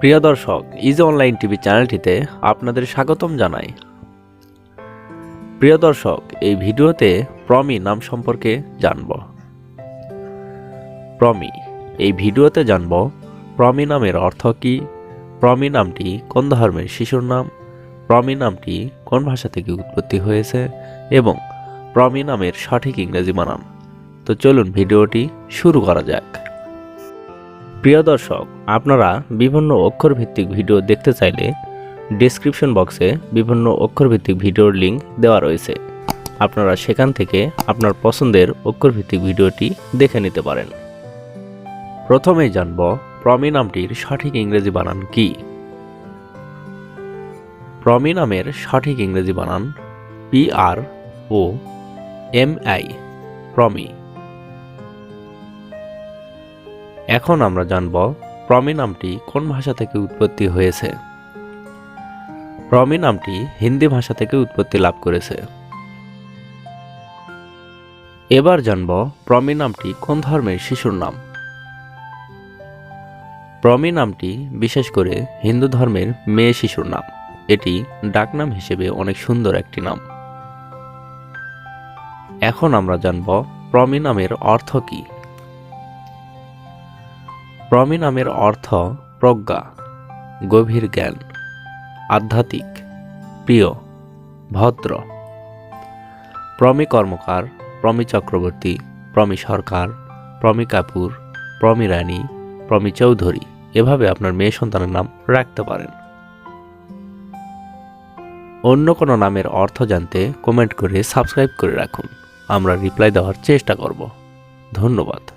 প্রিয় দর্শক, is online TV চ্যানেলটিতে আপনাদের স্বাগতম জানাই। প্রিয় দর্শক, এই ভিডিওতে প্রমি নাম সম্পর্কে জানব। প্রমি, এই ভিডিওতে জানব প্রমি নামের অর্থ কি, প্রমি নামটি কোন ধর্মের শিশুর নাম, প্রমি নামটি কোন ভাষা থেকে উৎপত্তি হয়েছে এবং প্রমি নামের সঠিক ইংরেজি বানান তো চলুন ভিডিওটি শুরু করা যাক। প্রিয় দর্শক, আপনারা বিভিন্ন অক্ষরভিত্তিক ভিডিও দেখতে চাইলে ডেসক্রিপশন বক্সে বিভিন্ন অক্ষরভিত্তিক ভিডিওর লিংক দেওয়া রয়েছে। আপনারা সেখান থেকে আপনার পছন্দের অক্ষরভিত্তিক ভিডিওটি দেখে নিতে পারেন। প্রথমেই জানব প্রমি নামটির সঠিক ইংরেজি বানান কি। প্রমি নামের সঠিক ইংরেজি বানান P R O M I Promi. এখন আমরা জানব প্রমি নামটি কোন ভাষা থেকে উৎপত্তি হয়েছে। প্রমি নামটি হিন্দি ভাষা থেকে উৎপত্তি লাভ করেছে। এবার জানব প্রমি নামটি কোন ধর্মের শিশুর নাম। প্রমি নামটি বিশেষ করে হিন্দু ধর্মের মেয়ে শিশুর নাম। এটি ডাকনাম হিসেবে অনেক সুন্দর একটি নাম। এখন আমরা জানব প্রমি নামের অর্থ কী। প্রমি নামের অর্থ প্রজ্ঞা, গভীর জ্ঞান, আধ্যাত্মিক, প্রিয়, ভদ্র। প্রমি কর্মকার, প্রমি চক্রবর্তী, প্রমি সরকার, প্রমি কাপুর, প্রমি রানী, প্রমি চৌধুরী এভাবে আপনার মেয়ে সন্তানের নাম রাখতে পারেন। অন্য কোনো নামের অর্থ জানতে কমেন্ট করে সাবস্ক্রাইব করে রাখুন। আমরা রিপ্লাই দেওয়ার চেষ্টা করব। ধন্যবাদ।